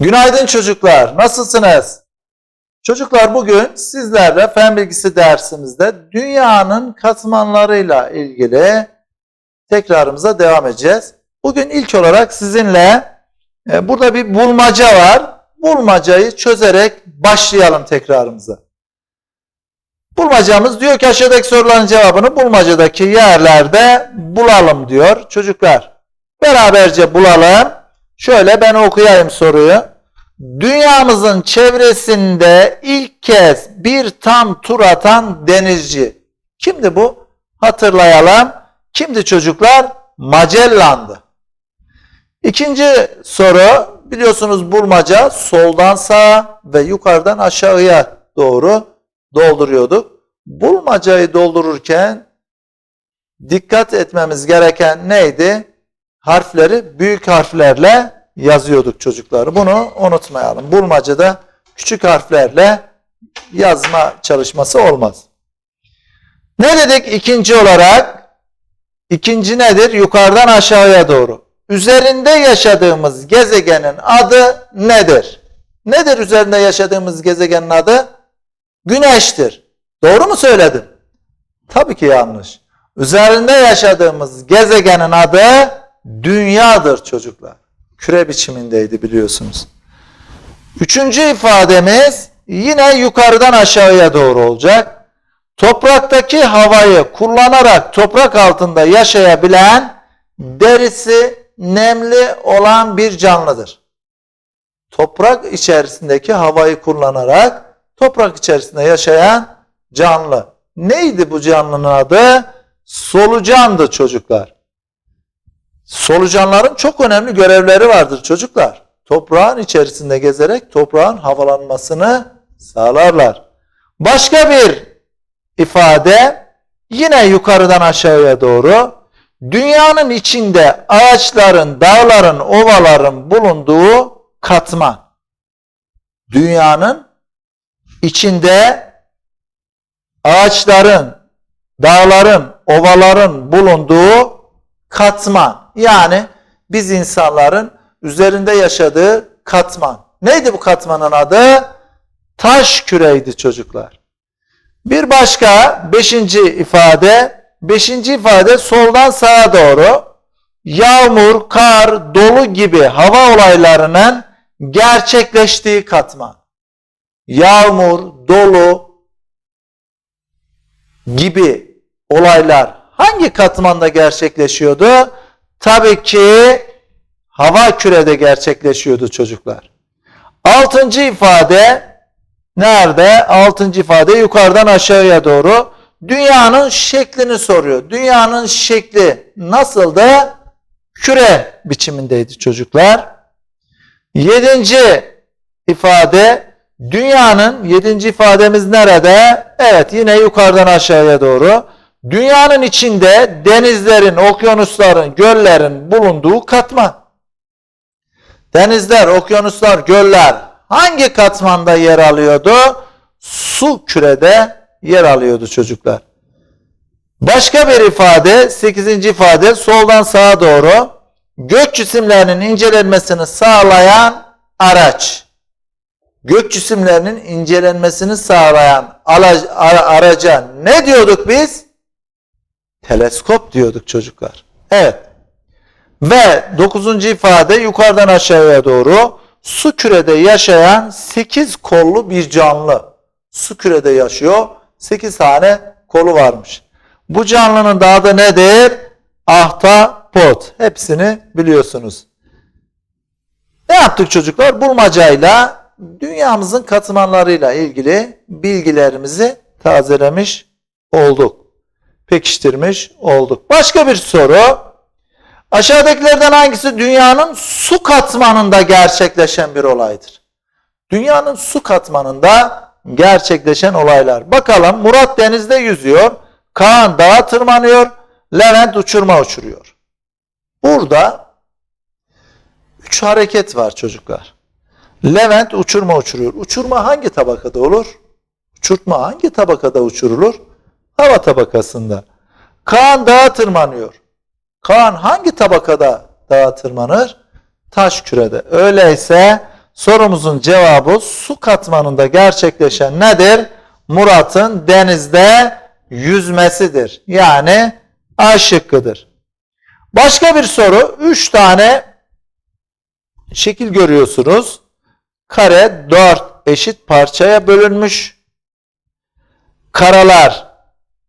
Günaydın çocuklar. Nasılsınız? Çocuklar bugün sizlerle fen bilgisi dersimizde dünyanın katmanlarıyla ilgili tekrarımıza devam edeceğiz. Bugün ilk olarak sizinle e, burada bir bulmaca var. Bulmacayı çözerek başlayalım tekrarımıza. Bulmacamız diyor ki aşağıdaki soruların cevabını bulmacadaki yerlerde bulalım diyor. Çocuklar beraberce bulalım. Şöyle ben okuyayım soruyu. Dünyamızın çevresinde ilk kez bir tam tur atan denizci. Kimdi bu? Hatırlayalım. Kimdi çocuklar? Magellan'dı. İkinci soru biliyorsunuz bulmaca soldan sağa ve yukarıdan aşağıya doğru dolduruyorduk. Bulmacayı doldururken dikkat etmemiz gereken neydi? Harfleri büyük harflerle yazıyorduk çocuklar. Bunu unutmayalım. Bulmacada küçük harflerle yazma çalışması olmaz. Ne dedik ikinci olarak? İkinci nedir? Yukarıdan aşağıya doğru. Üzerinde yaşadığımız gezegenin adı nedir? Nedir üzerinde yaşadığımız gezegenin adı? Güneştir. Doğru mu söyledim? Tabii ki yanlış. Üzerinde yaşadığımız gezegenin adı dünyadır çocuklar. Küre biçimindeydi biliyorsunuz. Üçüncü ifademiz yine yukarıdan aşağıya doğru olacak. Topraktaki havayı kullanarak toprak altında yaşayabilen derisi nemli olan bir canlıdır. Toprak içerisindeki havayı kullanarak toprak içerisinde yaşayan canlı. Neydi bu canlının adı? Solucandı çocuklar. Solucanların çok önemli görevleri vardır çocuklar. Toprağın içerisinde gezerek toprağın havalanmasını sağlarlar. Başka bir ifade yine yukarıdan aşağıya doğru dünyanın içinde ağaçların, dağların, ovaların bulunduğu katman. Dünyanın içinde ağaçların, dağların, ovaların bulunduğu katman. Yani biz insanların üzerinde yaşadığı katman. Neydi bu katmanın adı? Taş küreydi çocuklar. Bir başka beşinci ifade, beşinci ifade soldan sağa doğru yağmur, kar, dolu gibi hava olaylarının gerçekleştiği katman. Yağmur, dolu gibi olaylar hangi katmanda gerçekleşiyordu? Tabii ki hava kürede gerçekleşiyordu çocuklar. Altıncı ifade nerede? Altıncı ifade yukarıdan aşağıya doğru. Dünyanın şeklini soruyor. Dünyanın şekli nasıldı? Küre biçimindeydi çocuklar. Yedinci ifade dünyanın yedinci ifademiz nerede? Evet yine yukarıdan aşağıya doğru. Dünyanın içinde denizlerin, okyanusların, göllerin bulunduğu katman. Denizler, okyanuslar, göller hangi katmanda yer alıyordu? Su kürede yer alıyordu çocuklar. Başka bir ifade, 8. ifade soldan sağa doğru gök cisimlerinin incelenmesini sağlayan araç. Gök cisimlerinin incelenmesini sağlayan araca ne diyorduk biz? Teleskop diyorduk çocuklar. Evet. Ve dokuzuncu ifade yukarıdan aşağıya doğru su kürede yaşayan sekiz kollu bir canlı. Su kürede yaşıyor. Sekiz tane kolu varmış. Bu canlının da adı nedir? Ahtapot. Hepsini biliyorsunuz. Ne yaptık çocuklar? Bulmacayla dünyamızın katmanlarıyla ilgili bilgilerimizi tazelemiş olduk. Pekiştirmiş olduk. Başka bir soru. Aşağıdakilerden hangisi dünyanın su katmanında gerçekleşen bir olaydır? Dünyanın su katmanında gerçekleşen olaylar. Bakalım Murat denizde yüzüyor. Kaan dağa tırmanıyor. Levent uçurma uçuruyor. Burada üç hareket var çocuklar. Levent uçurma uçuruyor. Uçurma hangi tabakada olur? Uçurtma hangi tabakada uçurulur? Hava tabakasında. Kaan dağa tırmanıyor. Kaan hangi tabakada dağa tırmanır? Taş kürede. Öyleyse sorumuzun cevabı su katmanında gerçekleşen nedir? Murat'ın denizde yüzmesidir. Yani A şıkkıdır. Başka bir soru. 3 tane şekil görüyorsunuz. Kare 4 eşit parçaya bölünmüş. Karalar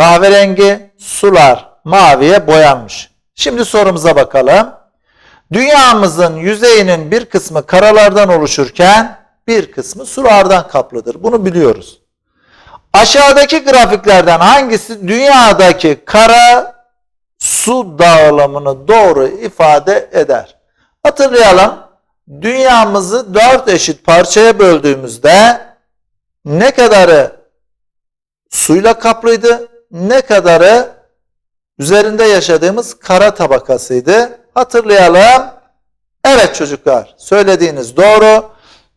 kahverengi, sular maviye boyanmış. Şimdi sorumuza bakalım. Dünyamızın yüzeyinin bir kısmı karalardan oluşurken bir kısmı sulardan kaplıdır. Bunu biliyoruz. Aşağıdaki grafiklerden hangisi dünyadaki kara su dağılımını doğru ifade eder? Hatırlayalım. Dünyamızı dört eşit parçaya böldüğümüzde ne kadarı suyla kaplıydı, ne kadarı üzerinde yaşadığımız kara tabakasıydı. Hatırlayalım. Evet çocuklar, söylediğiniz doğru.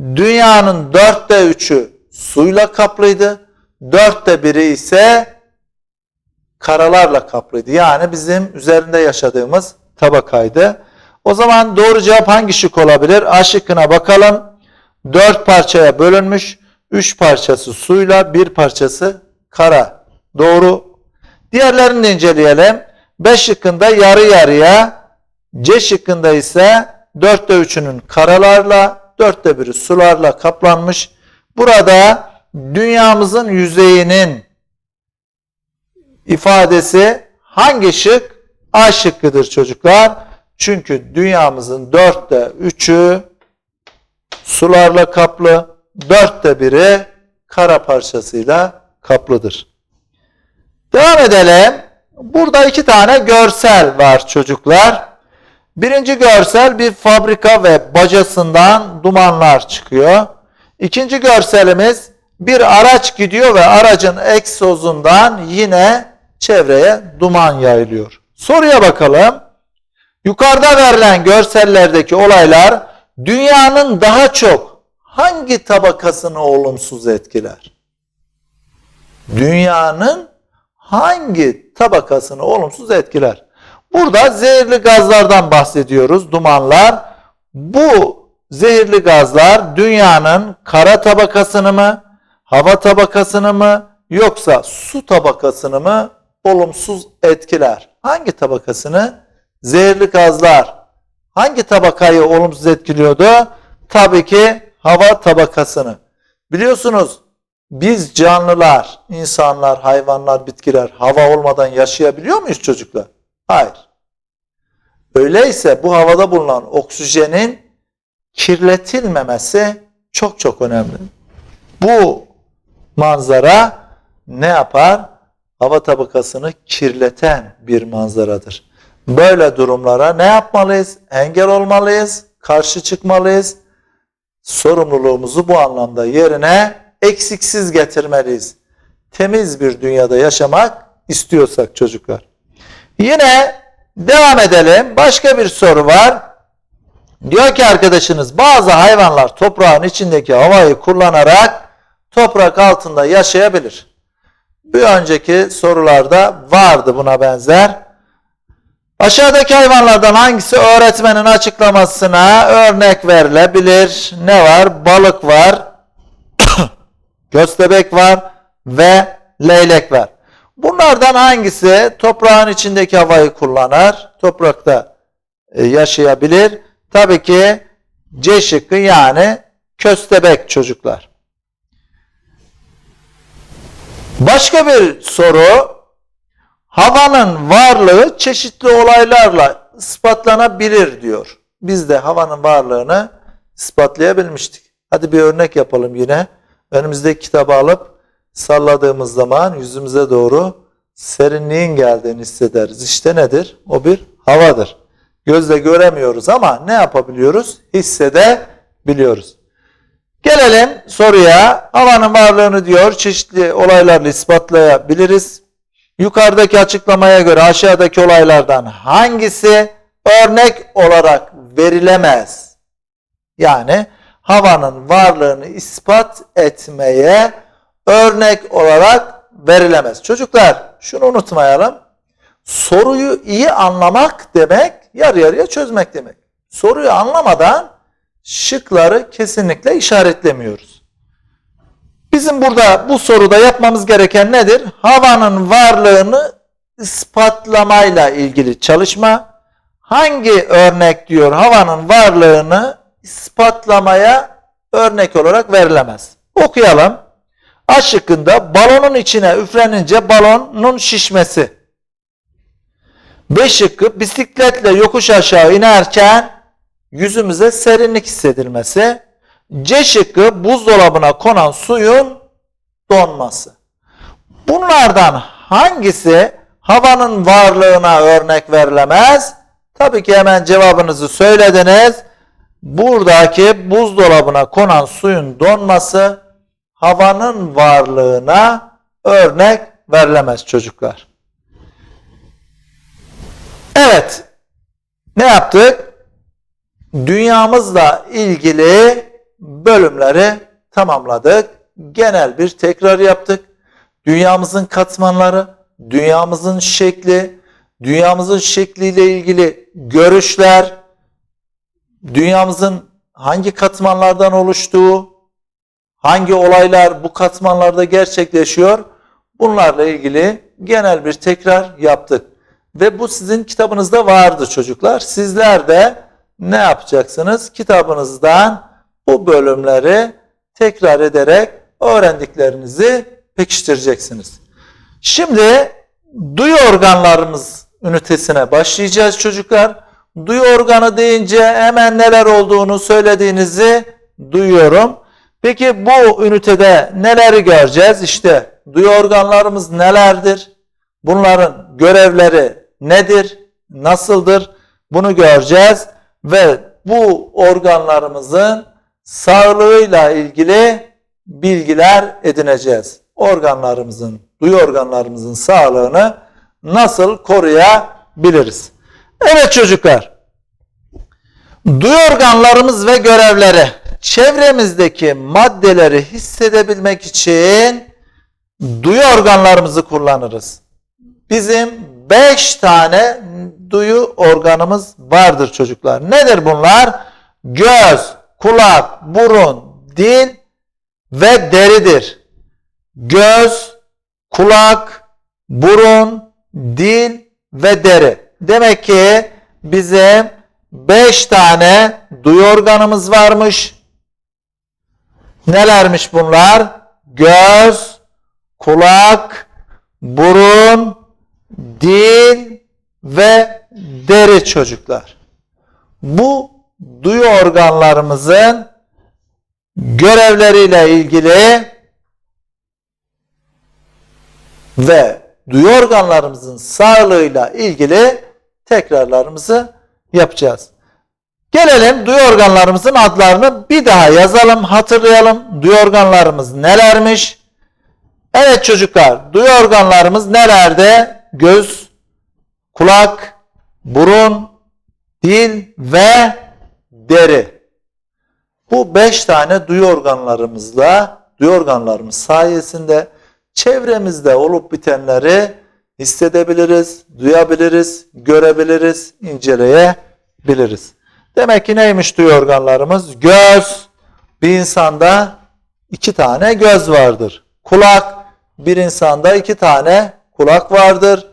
Dünyanın dörtte üçü suyla kaplıydı. Dörtte biri ise karalarla kaplıydı. Yani bizim üzerinde yaşadığımız tabakaydı. O zaman doğru cevap hangi şık olabilir? A şıkkına bakalım. Dört parçaya bölünmüş. Üç parçası suyla, bir parçası kara. Doğru. Diğerlerini de inceleyelim. B şıkkında yarı yarıya, C şıkkında ise dörtte üçünün karalarla, dörtte biri sularla kaplanmış. Burada dünyamızın yüzeyinin ifadesi hangi şık? A şıkkıdır çocuklar. Çünkü dünyamızın dörtte üçü sularla kaplı, dörtte biri kara parçasıyla kaplıdır. Devam edelim. Burada iki tane görsel var çocuklar. Birinci görsel bir fabrika ve bacasından dumanlar çıkıyor. İkinci görselimiz bir araç gidiyor ve aracın egzozundan yine çevreye duman yayılıyor. Soruya bakalım. Yukarıda verilen görsellerdeki olaylar dünyanın daha çok hangi tabakasını olumsuz etkiler? Dünyanın hangi tabakasını olumsuz etkiler? Burada zehirli gazlardan bahsediyoruz, dumanlar. Bu zehirli gazlar dünyanın kara tabakasını mı, hava tabakasını mı yoksa su tabakasını mı olumsuz etkiler? Hangi tabakasını? Zehirli gazlar hangi tabakayı olumsuz etkiliyordu? Tabii ki hava tabakasını. Biliyorsunuz biz canlılar, insanlar, hayvanlar, bitkiler hava olmadan yaşayabiliyor muyuz çocuklar? Hayır. Öyleyse bu havada bulunan oksijenin kirletilmemesi çok çok önemli. Bu manzara ne yapar? Hava tabakasını kirleten bir manzaradır. Böyle durumlara ne yapmalıyız? Engel olmalıyız, karşı çıkmalıyız. Sorumluluğumuzu bu anlamda yerine eksiksiz getirmeliyiz. Temiz bir dünyada yaşamak istiyorsak çocuklar. Yine devam edelim. Başka bir soru var. Diyor ki arkadaşınız bazı hayvanlar toprağın içindeki havayı kullanarak toprak altında yaşayabilir. Bir önceki sorularda vardı buna benzer. Aşağıdaki hayvanlardan hangisi öğretmenin açıklamasına örnek verilebilir? Ne var? Balık var, köstebek var ve leylek var. Bunlardan hangisi toprağın içindeki havayı kullanır? Toprakta e, yaşayabilir. Tabii ki C şıkkı yani köstebek çocuklar. Başka bir soru. Havanın varlığı çeşitli olaylarla ispatlanabilir diyor. Biz de havanın varlığını ispatlayabilmiştik. Hadi bir örnek yapalım yine. Önümüzdeki kitabı alıp salladığımız zaman yüzümüze doğru serinliğin geldiğini hissederiz. İşte nedir? O bir havadır. Gözle göremiyoruz ama ne yapabiliyoruz? Hissedebiliyoruz. Gelelim soruya. Havanın varlığını diyor çeşitli olaylarla ispatlayabiliriz. Yukarıdaki açıklamaya göre aşağıdaki olaylardan hangisi örnek olarak verilemez? Yani havanın varlığını ispat etmeye örnek olarak verilemez. Çocuklar şunu unutmayalım. Soruyu iyi anlamak demek yarı yarıya çözmek demek. Soruyu anlamadan şıkları kesinlikle işaretlemiyoruz. Bizim burada bu soruda yapmamız gereken nedir? Havanın varlığını ispatlamayla ilgili çalışma. Hangi örnek diyor havanın varlığını ispatlamaya örnek olarak verilemez. Okuyalım. A şıkkında balonun içine üflenince balonun şişmesi. B şıkkı bisikletle yokuş aşağı inerken yüzümüze serinlik hissedilmesi. C şıkkı buzdolabına konan suyun donması. Bunlardan hangisi havanın varlığına örnek verilemez? Tabii ki hemen cevabınızı söylediniz. Buradaki buzdolabına konan suyun donması havanın varlığına örnek verilemez çocuklar. Evet. Ne yaptık? Dünyamızla ilgili bölümleri tamamladık. Genel bir tekrar yaptık. Dünyamızın katmanları, dünyamızın şekli, dünyamızın şekliyle ilgili görüşler, dünyamızın hangi katmanlardan oluştuğu, hangi olaylar bu katmanlarda gerçekleşiyor, bunlarla ilgili genel bir tekrar yaptık. Ve bu sizin kitabınızda vardı çocuklar. Sizler de ne yapacaksınız? Kitabınızdan bu bölümleri tekrar ederek öğrendiklerinizi pekiştireceksiniz. Şimdi duyu organlarımız ünitesine başlayacağız çocuklar. Duyu organı deyince hemen neler olduğunu söylediğinizi duyuyorum. Peki bu ünitede neleri göreceğiz? İşte duyu organlarımız nelerdir? Bunların görevleri nedir? Nasıldır? Bunu göreceğiz ve bu organlarımızın sağlığıyla ilgili bilgiler edineceğiz. Organlarımızın, duyu organlarımızın sağlığını nasıl koruyabiliriz? Evet çocuklar. Duyu organlarımız ve görevleri. Çevremizdeki maddeleri hissedebilmek için duyu organlarımızı kullanırız. Bizim 5 tane duyu organımız vardır çocuklar. Nedir bunlar? Göz, kulak, burun, dil ve deridir. Göz, kulak, burun, dil ve deri. Demek ki bizim 5 tane duyu organımız varmış. Nelermiş bunlar? Göz, kulak, burun, dil ve deri çocuklar. Bu duyu organlarımızın görevleriyle ilgili ve duyu organlarımızın sağlığıyla ilgili tekrarlarımızı yapacağız. Gelelim duyu organlarımızın adlarını bir daha yazalım, hatırlayalım. Duyu organlarımız nelermiş? Evet çocuklar, duyu organlarımız nelerde? Göz, kulak, burun, dil ve deri. Bu beş tane duyu organlarımızla, duyu organlarımız sayesinde çevremizde olup bitenleri hissedebiliriz, duyabiliriz, görebiliriz, inceleyebiliriz. Demek ki neymiş duyu organlarımız? Göz, bir insanda iki tane göz vardır. Kulak, bir insanda iki tane kulak vardır.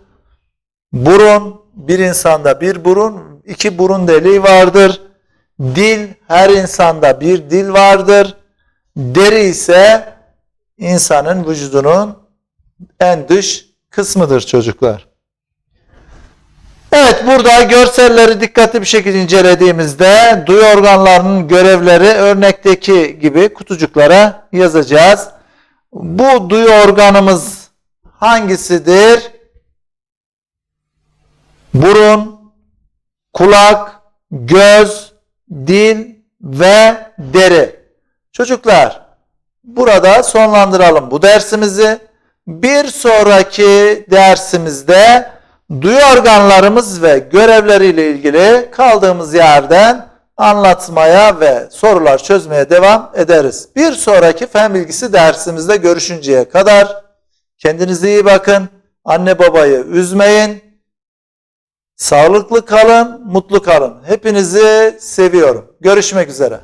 Burun, bir insanda bir burun, iki burun deliği vardır. Dil, her insanda bir dil vardır. Deri ise insanın vücudunun en dış kısmıdır çocuklar. Evet burada görselleri dikkatli bir şekilde incelediğimizde duyu organlarının görevleri örnekteki gibi kutucuklara yazacağız. Bu duyu organımız hangisidir? Burun, kulak, göz, dil ve deri. Çocuklar burada sonlandıralım bu dersimizi. Bir sonraki dersimizde duyu organlarımız ve görevleriyle ilgili kaldığımız yerden anlatmaya ve sorular çözmeye devam ederiz. Bir sonraki fen bilgisi dersimizde görüşünceye kadar kendinize iyi bakın. Anne babayı üzmeyin. Sağlıklı kalın, mutlu kalın. Hepinizi seviyorum. Görüşmek üzere.